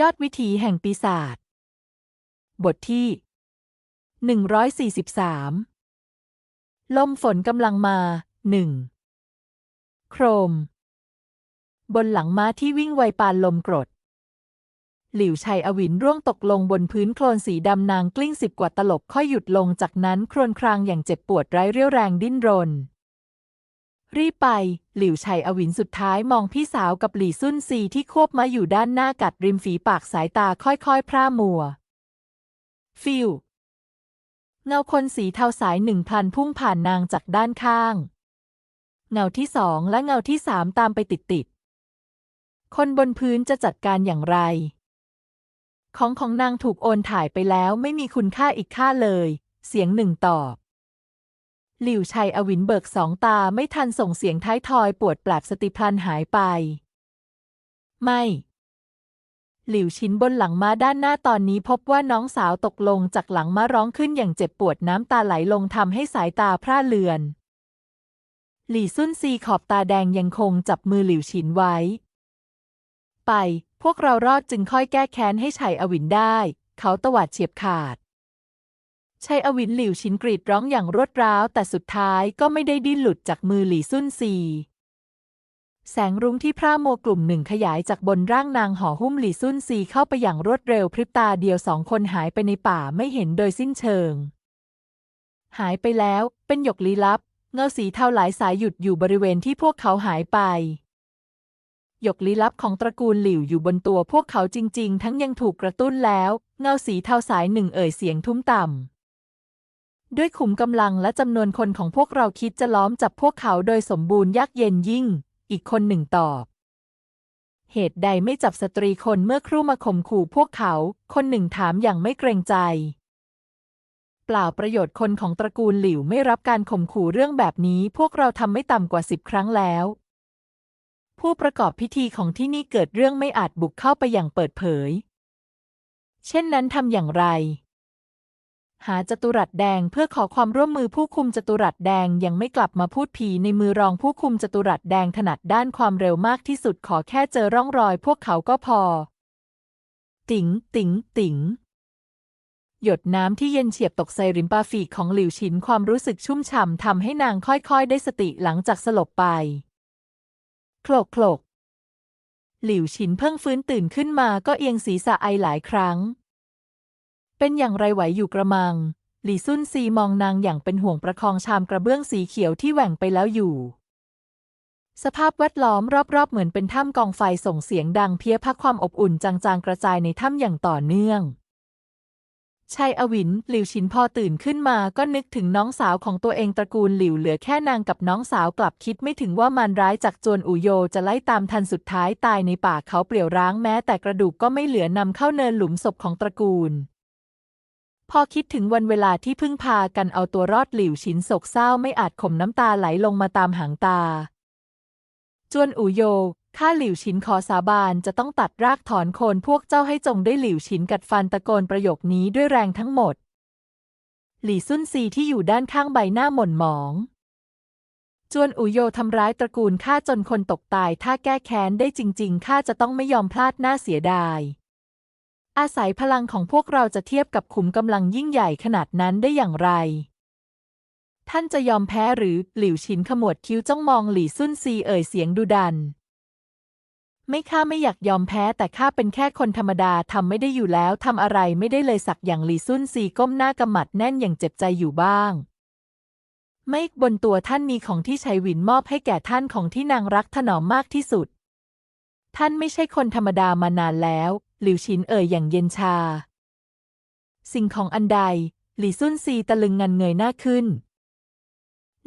ยอดวิถีแห่งปีศาจ บทที่ 143 ลมฝนกำลังมาหนึ่ง โครม บนหลังม้าที่วิ่งไวปานลมกรด หลิวชัยอวินร่วงตกลงบนพื้นโคลนสีดำนางกลิ้งสิบกว่าตลบค่อยหยุดลงจากนั้นครวญครางอย่างเจ็บปวดไร้เรี่ยวแรงดิ้นรน รีบไป หลิวชัยอวินสุดท้ายมองพี่สาวกับหลี่ซุ่นซีที่ควบมาอยู่ด้านหน้ากัดริมฝีปากสายตาค่อยๆ พร่ามัว ฟิวเงาคนสีเทาสายหนึ่งพันพุ่งผ่านนางจากด้านข้าง เงาที่สองและเงาที่สามตามไปติดๆ คนบนพื้นจะจัดการอย่างไร ของของนางถูกโอนถ่ายไปแล้วไม่มีคุณค่าอีกค่าเลย เสียงหนึ่งตอบ หลิวชัยอวินเบิกสองตาไม่ทันส่งเสียงท้ายทอยปวดแปลบสติพลันหายไป ไม่ หลิวชินบนหลังม้าด้านหน้าตอนนี้พบว่าน้องสาวตกลงจากหลังม้าร้องขึ้นอย่างเจ็บปวดน้ำตาไหลลงทำให้สายตาพร่าเลือน หลี่ซุ่นซีขอบตาแดงยังคงจับมือหลิวชินไว้ ไป พวกเรารอดจึงค่อยแก้แค้นให้ชัยอวินได้ เขาตวาดเฉียบขาด ชัยอวินหลิวชินกรีดร้องอย่างรวดร้าว แต่สุดท้ายก็ไม่ได้ดิ้นหลุดจากมือหลี่ซุ่นซีแสงรุ้งที่พร่าโมกลุ่มหนึ่งขยายจากบนร่างนางห่อหุ้มหลี่ซุ่นซีเข้าไปอย่างรวดเร็วพริบตาเดียวสองคนหายไปในป่าไม่เห็นโดยสิ้นเชิง หายไปแล้วเป็นหยกลี้ลับ เงาสีเทาหลายสายหยุดอยู่บริเวณที่พวกเขาหายไป หยกลี้ลับของตระกูลหลิวอยู่บนตัวพวกเขาจริง ๆ ทั้งยังถูกกระตุ้นแล้ว เงาสีเทาสายหนึ่งเอ่ยเสียงทุ้มต่ำ ด้วยขุมกำลังและจำนวนคนของพวกเราคิดจะล้อมจับพวกเขาโดยสมบูรณ์ยากเย็นยิ่ง อีกคนหนึ่งตอบ เหตุใดไม่จับสตรีคนเมื่อครู่มาข่มขู่พวกเขา คนหนึ่งถามอย่างไม่เกรงใจ เปล่าประโยชน์คนของตระกูลหลิวไม่รับการข่มขู่เรื่องแบบนี้ พวกเราทำไม่ต่ำกว่าสิบครั้งแล้ว ผู้ประกอบพิธีของที่นี่เกิดเรื่องไม่อาจบุกเข้าไปอย่างเปิดเผย เช่นนั้นทำอย่างไร หาจตุรัสแดงเพื่อขอความร่วมมือผู้คุมจตุรัสแดงยังไม่กลับมาพูดผีในมือรองผู้คุมจตุรัสแดงถนัดด้านความเร็วมากที่สุดขอแค่เจอร่องรอยพวกเขาก็พอ ติ๋ง ติ๋ง ติ๋งหยดน้ำที่เย็นเฉียบตกใส่ริมปาฝีกของหลิวชินความรู้สึกชุ่มฉ่ำทำให้นางค่อยๆ ได้สติหลังจากสลบไป โคลกโคลกหลิวชินเพิ่งฟื้นตื่นขึ้นมาก็เอียงศีรษะไอหลายครั้ง เป็นอย่างไรไหวอยู่กระมัง หลี่ซุ่นซีมองนางอย่างเป็นห่วงประคองชามกระเบื้องสีเขียวที่แหว่งไปแล้วอยู่ สภาพแวดล้อมรอบๆ เหมือนเป็นถ้ำกองไฟส่งเสียงดังเพี้ยพักความอบอุ่นจางๆกระจายในถ้ำอย่างต่อเนื่องชัยอวินหลิวชินพอตื่นขึ้นมาก็นึกถึงน้องสาวของตัวเองตระกูลหลิวเหลือแค่นางกับน้องสาวกลับคิดไม่ถึงว่ามารร้ายจากจวนอูโยจะไล่ตามทันสุดท้ายตายในป่าเขาเปลี่ยวร้างแม้แต่กระดูกก็ไม่เหลือนำเข้าเนินหลุมศพของตระกูล พอคิดถึงวันเวลาที่พึ่งพากันเอาตัวรอดหลิวชินโศกเศร้าไม่อาจข่มน้ำตาไหลลงมาตามหางตา จวนอูโยข้าหลิวชินขอสาบานจะต้องตัดรากถอนโคนพวกเจ้าให้จงได้หลิวชินกัดฟันตะโกนประโยคนี้ด้วยแรงทั้งหมด หลี่ซุ่นซีที่อยู่ด้านข้างใบหน้าหม่นหมอง จวนอูโยทำร้ายตระกูลข้าจนคนตกตาย ถ้าแก้แค้นได้จริง ๆข้าจะต้องไม่ยอมพลาดหน้าเสียดาย อาศัยพลังของพวกเราจะเทียบกับขุมกำลังยิ่งใหญ่ขนาดนั้นได้อย่างไร ท่านจะยอมแพ้หรือหลิวชินขมวดคิ้วจ้องมองหลี่ซุ่นซีเอ่ยเสียงดุดัน ไม่ข้าไม่อยากยอมแพ้แต่ข้าเป็นแค่คนธรรมดาทำไม่ได้อยู่แล้วทำอะไรไม่ได้เลยสักอย่างหลี่ซุ่นซีก้มหน้ากำหมัดแน่นอย่างเจ็บใจอยู่บ้างไม่บนตัวท่านมีของที่ชัยวินมอบให้แก่ท่านของที่นางรักถนอมมากที่สุด ท่านไม่ใช่คนธรรมดามานานแล้ว หลิวชินเอ่ยอย่างเย็นชา สิ่งของอันใด หลี่ซุ่นซีตะลึงงันเงยหน้าขึ้น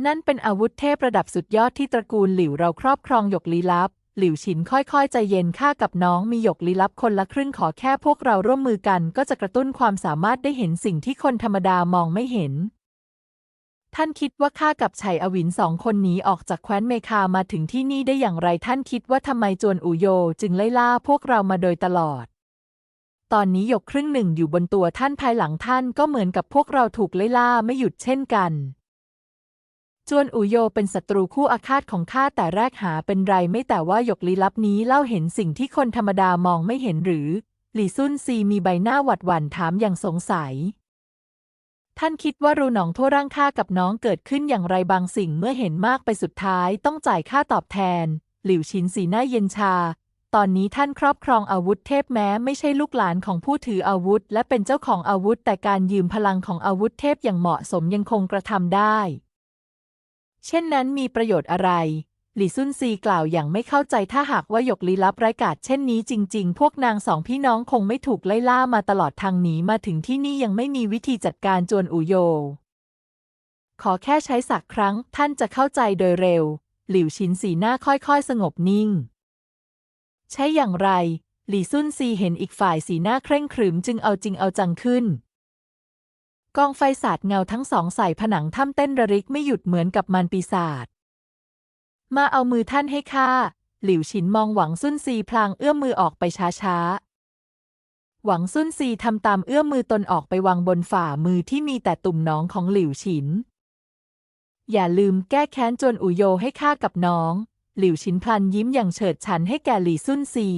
นั่นเป็นอาวุธเทพระดับสุดยอดที่ตระกูลหลิวเราครอบครองหยกลี้ลับ หลิวฉินค่อยๆ ใจเย็นข้ากับน้องมีหยกลี้ลับคนละครึ่งขอแค่พวกเราร่วมมือกัน ก็จะกระตุ้นความสามารถได้เห็นสิ่งที่คนธรรมดามองไม่เห็นท่านคิดว่าข้ากับชัยอวินสองคนหนีออกจากแคว้นเมคามาถึงที่นี่ได้อย่างไรท่านคิดว่าทำไมจวนอูโยจึงไล่ล่าพวกเรามาโดยตลอด ตอนนี้หยกครึ่งหนึ่งอยู่บนตัวท่านภายหลังท่านก็เหมือนกับพวกเราถูกไล่ล่าไม่หยุดเช่นกัน จวนอูโยเป็นศัตรูคู่อาฆาตของข้าแต่แรกหาเป็นไรไม่แต่ว่าหยกลี้ลับนี้เล่าเห็นสิ่งที่คนธรรมดามองไม่เห็นหรือ หลี่ซุนซีมีใบหน้าหวัดหวั่นถามอย่างสงสัย ท่านคิดว่ารูหนองทั่วร่างข้ากับน้องเกิดขึ้นอย่างไรบางสิ่งเมื่อเห็นมากไปสุดท้ายต้องจ่ายค่าตอบแทน หลิวชินสีหน้าเย็นชา ตอนนี้ท่านครอบครองอาวุธเทพแม้ไม่ใช่ลูกหลานของผู้ถืออาวุธ และเป็นเจ้าของอาวุธ แต่การยืมพลังของอาวุธเทพอย่างเหมาะสมยังคงกระทำได้ เช่นนั้นมีประโยชน์อะไร หลี่ซุนซีกล่าวอย่างไม่เข้าใจถ้าหากว่าหยกลี้ลับไร้กาจเช่นนี้จริง ๆ พวกนางสองพี่น้องคงไม่ถูกไล่ล่ามาตลอดทางหนีมาถึงที่นี่ยังไม่มีวิธีจัดการจวนอูโย ขอแค่ใช้สักครั้งท่านจะเข้าใจโดยเร็ว หลิวชินสีหน้าค่อยๆ สงบนิ่ง ใช้อย่างไร หลี่ซุนซีเห็นอีกฝ่ายสีหน้าเคร่งขรึมจึงเอาจริงเอาจังขึ้น กองไฟสาดเงาทั้งสองใส่ผนังถ้ำเต้นระริกไม่หยุดเหมือนกับมันปีศาจ มาเอามือท่านให้ข้า หลิวฉินมองหวังซุนซีพลางเอื้อมมือออกไปช้าๆ หวังซุนซีทำตามเอื้อมมือตนออกไปวางบนฝ่ามือที่มีแต่ตุ่มน้องของหลิวฉิน อย่าลืมแก้แค้นจวนอุโยให้ข้ากับน้อง หลิวชินพลันยิ้มอย่างเฉิดฉันให้แก่หลี่ซุนซี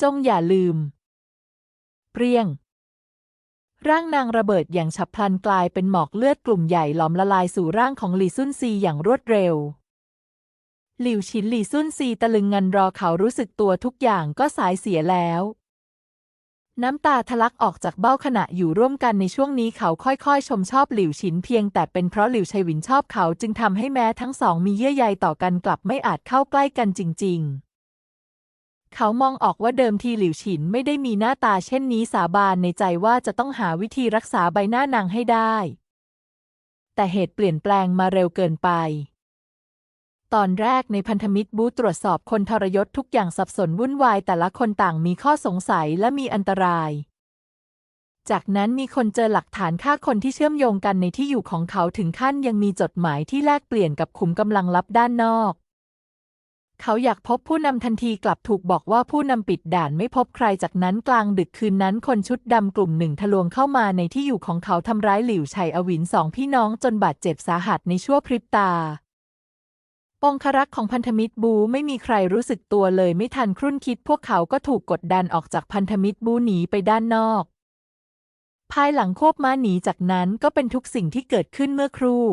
จงอย่าลืม เปรียง ร่างนางระเบิดอย่างฉับพลันกลายเป็นหมอกเลือดกลุ่มใหญ่หลอมละลายสู่ร่างของหลี่ซุนซีอย่างรวดเร็ว หลิวชินหลี่ซุนซีตะลึงงันรอเขารู้สึกตัวทุกอย่างก็สายเสียแล้ว น้ำตาทะลักออกจากเบ้าขณะอยู่ร่วมกันในช่วงนี้เขาค่อยๆ ชมชอบหลิวฉินเพียงแต่เป็นเพราะหลิวชัยวินชอบเขาจึงทำให้แม้ทั้งสองมีเยื่อใยต่อกันกลับไม่อาจเข้าใกล้กันจริง ๆเขามองออกว่าเดิมทีหลิวฉินไม่ได้มีหน้าตาเช่นนี้สาบานในใจว่าจะต้องหาวิธีรักษาใบหน้านางให้ได้ แต่เหตุเปลี่ยนแปลงมาเร็วเกินไป ตอนแรกในพันธมิตรบูตรวจสอบคนทรยศทุกอย่างสับสนวุ่นวายแต่ละคนต่างมีข้อสงสัยและมีอันตราย จากนั้นมีคนเจอหลักฐานฆ่าคนที่เชื่อมโยงกันในที่อยู่ของเขาถึงขั้นยังมีจดหมายที่แลกเปลี่ยนกับขุมกำลังลับด้านนอก เขาอยากพบผู้นำทันทีกลับถูกบอกว่าผู้นำปิดด่านไม่พบใครจากนั้นกลางดึกคืนนั้นคนชุดดำกลุ่มหนึ่งทะลวงเข้ามาในที่อยู่ของเขาทำร้ายหลิวชัยอวินสองพี่น้องจนบาดเจ็บสาหัสในชั่วพริบตา องครักษ์ของพันธมิตรบูไม่มีใครรู้สึกตัวเลยไม่ทันครุ่นคิดพวกเขาก็ถูกกดดันออกจากพันธมิตรบูหนีไปด้านนอก ภายหลังควบม้าหนีจากนั้นก็เป็นทุกสิ่งที่เกิดขึ้นเมื่อครู่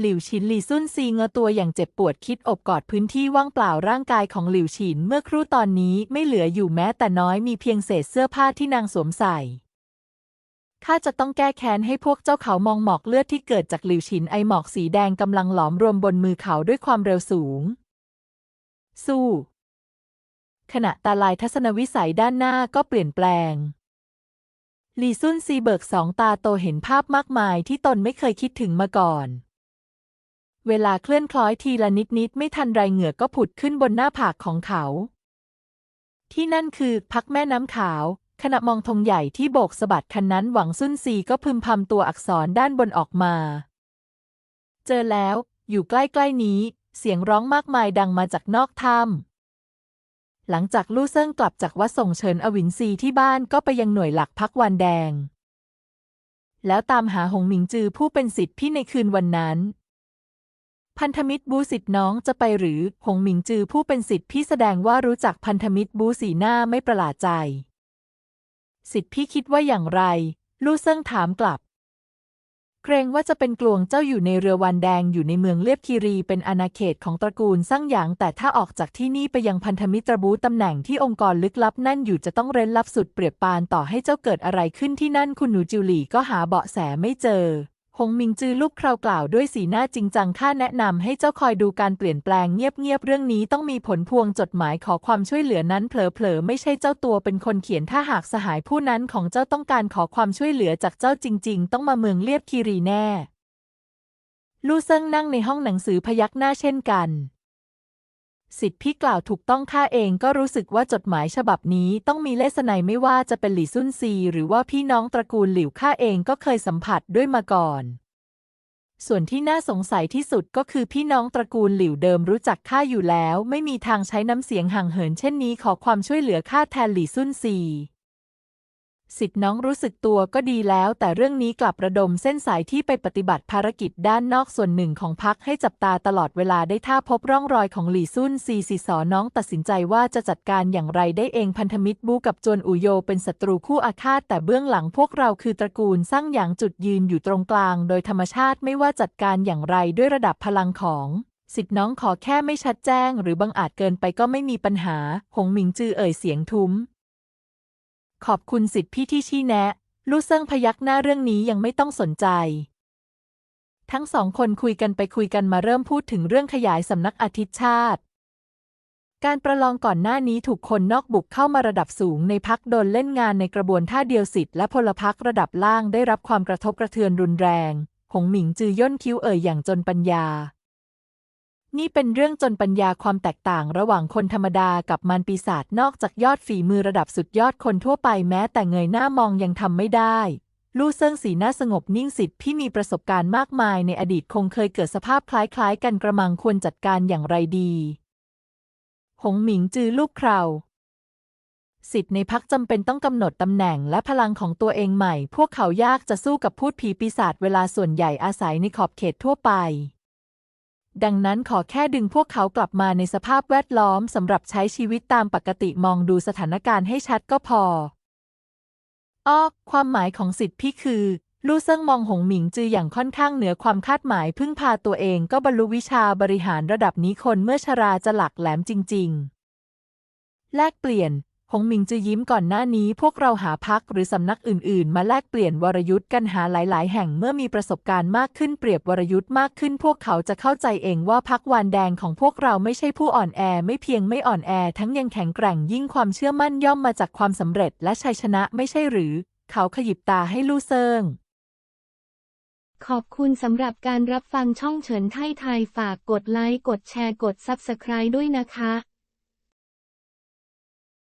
หลิวฉินหลี่ซุ่นซีเงอตัวอย่างเจ็บปวดคิดอบกอดพื้นที่ว่างเปล่าร่างกายของหลิวฉินเมื่อครู่ตอนนี้ไม่เหลืออยู่แม้แต่น้อยมีเพียงเศษเสื้อผ้าที่นางสวมใส่ ข้าจะต้องแก้แค้นให้พวกเจ้าเขามองหมอกเลือดที่เกิดจากหลิวฉินไอหมอกสีแดงกำลังหลอมรวมบนมือเขาด้วยความเร็วสูง สู้ ขณะตาลายทัศนวิสัยด้านหน้าก็เปลี่ยนแปลงหลี่ซุ่นซีเบิกสองตาโตเห็นภาพมากมายที่ตนไม่เคยคิดถึงมาก่อน เวลาเคลื่อนคล้อยทีละนิดนิดไม่ทันไรเหงื่อก็ผุดขึ้นบนหน้าผากของเขา ที่นั่นคือพักแม่น้ำขาว ขณะมองธงใหญ่ที่โบกสะบัดคันนั้นหวังซุ่นซีก็พึมพำตัวอักษรด้านบนออกมา เจอแล้ว อยู่ใกล้ๆนี้ เสียงร้องมากมายดังมาจากนอกถ้ำหลังจากลู่เซิ่งกลับจากวัดส่งเฉินอวินซีที่บ้านก็ไปยังหน่วยหลักพักวันแดง แล้วตามหาหงหมิงจือผู้เป็นสิทธิ์พี่ในคืนวันนั้น พันธมิตรบูสิทธิ์น้องจะไปหรือหงหมิงจือผู้เป็นสิทธิ์พี่แสดงว่ารู้จักพันธมิตรบูสีหน้าไม่ประหลาดใจ สิทธิพี่คิดว่าอย่างไร ลู่เซิงถามกลับ เกรงว่าจะเป็นกลวงเจ้าอยู่ในเรือวันแดงอยู่ในเมืองเลียบคีรีเป็นอาณาเขตของตระกูลซั่งหยาง แต่ถ้าออกจากที่นี่ไปยังพันธมิตรบูตำแหน่งที่องค์กรลึกลับนั่นอยู่จะต้องเร้นลับสุดเปรียบปานต่อให้เจ้าเกิดอะไรขึ้นที่นั่นคุณหนูจิวหลี่ก็หาเบาะแสไม่เจอ หงมิงจือลูกคราวกล่าวด้วยสีหน้าจริงจังข้าแนะนำให้เจ้าคอยดูการเปลี่ยนแปลงเงียบๆเรื่องนี้ต้องมีผลพวงจดหมายขอความช่วยเหลือนั้นเผลอๆไม่ใช่เจ้าตัวเป็นคนเขียนถ้าหากสหายผู้นั้นของเจ้าต้องการขอความช่วยเหลือจากเจ้าจริง ๆ ต้องมาเมืองเลียบคีรีแน่ ลู่เซิงนั่งในห้องหนังสือพยักหน้าเช่นกัน สิทธิ์พี่กล่าวถูกต้องข้าเองก็รู้สึกว่าจดหมายฉบับนี้ต้องมีเลสไนไม่ว่าจะเป็นหลี่ซุ่นซี หรือว่าพี่น้องตระกูลหลิวข้าเองก็เคยสัมผัสด้วยมาก่อน ส่วนที่น่าสงสัยที่สุดก็คือพี่น้องตระกูลหลิวเดิมรู้จักข้าอยู่แล้ว ไม่มีทางใช้น้ำเสียงห่างเหินเช่นนี้ขอความช่วยเหลือข้าแทนหลี่ซุ่นซี สิทธิ์น้องรู้สึกตัวก็ดีแล้ว แต่เรื่องนี้กลับระดมเส้นสายที่ไปปฏิบัติภารกิจด้านนอกส่วนหนึ่งของพักให้จับตาตลอดเวลาได้ถ้าพบร่องรอยของหลี่ซุ่นซีซีสอน้องตัดสินใจว่าจะจัดการอย่างไรได้เองพันธมิตรบูกับจวนอูโยเป็นศัตรูคู่อาฆาตแต่เบื้องหลังพวกเราคือตระกูลสร้างอย่างจุดยืนอยู่ตรงกลาง โดยธรรมชาติไม่ว่าจัดการอย่างไรด้วยระดับพลังของสิทธิ์น้องขอแค่ไม่ชัดแจ้ง หรือบังอาจเกินไปก็ไม่มีปัญหา หงหมิงจือเอ่ยเสียงทุ้ม ขอบคุณสิทธิพี่ที่ชี้แนะ ลู่เซิ่งพยักหน้าเรื่องนี้ยังไม่ต้องสนใจ ทั้งสองคนคุยกันไปคุยกันมาเริ่มพูดถึงเรื่องขยายสำนักอาทิตย์ชาติ การประลองก่อนหน้านี้ถูกคนนอกบุกเข้ามาระดับสูงในพักโดนเล่นงานในกระบวนท่าเดียวสิทธิ์และพลพักระดับล่างได้รับความกระทบกระเทือนรุนแรง หงหมิงจือย่นคิ้วเอ่ยอย่างจนปัญญา นี่เป็นเรื่องจนปัญญาความแตกต่างระหว่างคนธรรมดากับมารปีศาจนอกจากยอดฝีมือระดับสุดยอดคนทั่วไปแม้แต่เงยหน้ามองยังทำไม่ได้ ลู่เซิงสีหน้าสงบนิ่งสิทธิ์พี่มีประสบการณ์มากมายในอดีตคงเคยเกิดสภาพคล้ายๆ กันกระมังควรจัดการอย่างไรดี หงหมิงจือลูกคราวสิทธิ์ในพักจำเป็นต้องกำหนดตำแหน่งและพลังของตัวเองใหม่ พวกเขายากจะสู้กับพูดผีปีศาจเวลาส่วนใหญ่อาศัยในขอบเขตทั่วไป ดังนั้นขอแค่ดึงพวกเขากลับมาในสภาพแวดล้อมสำหรับใช้ชีวิตตามปกติมองดูสถานการณ์ให้ชัดก็พอ อ้อ ความหมายของสิทธิพี่คือ ลู่เซิงมองหงหมิงจืออย่างค่อนข้างเหนือความคาดหมายพึ่งพาตัวเองก็บรรลุวิชาบริหารระดับนี้คนเมื่อชราจะหลักแหลมจริง ๆ แลกเปลี่ยน หงหมิงจือยิ้มก่อนหน้านี้พวกเราหาพักหรือสำนักอื่นๆ มาแลกเปลี่ยนวรยุทธ์กันหาหลาย ๆ แห่งเมื่อมีประสบการณ์มากขึ้นเปรียบวรยุทธ์มากขึ้น พวกเขาจะเข้าใจเองว่าพักวานแดงของพวกเราไม่ใช่ผู้อ่อนแอ ไม่เพียงไม่อ่อนแอ ทั้งยังแข็งแกร่งยิ่งความเชื่อมั่นย่อมมาจากความสำเร็จและชัยชนะไม่ใช่หรือ เขาขยิบตาให้ลู่เซิงขอบคุณสำหรับการรับฟังช่องเฉินไทยไทยฝากกดไลค์กดแชร์กด Subscribe ด้วยนะคะ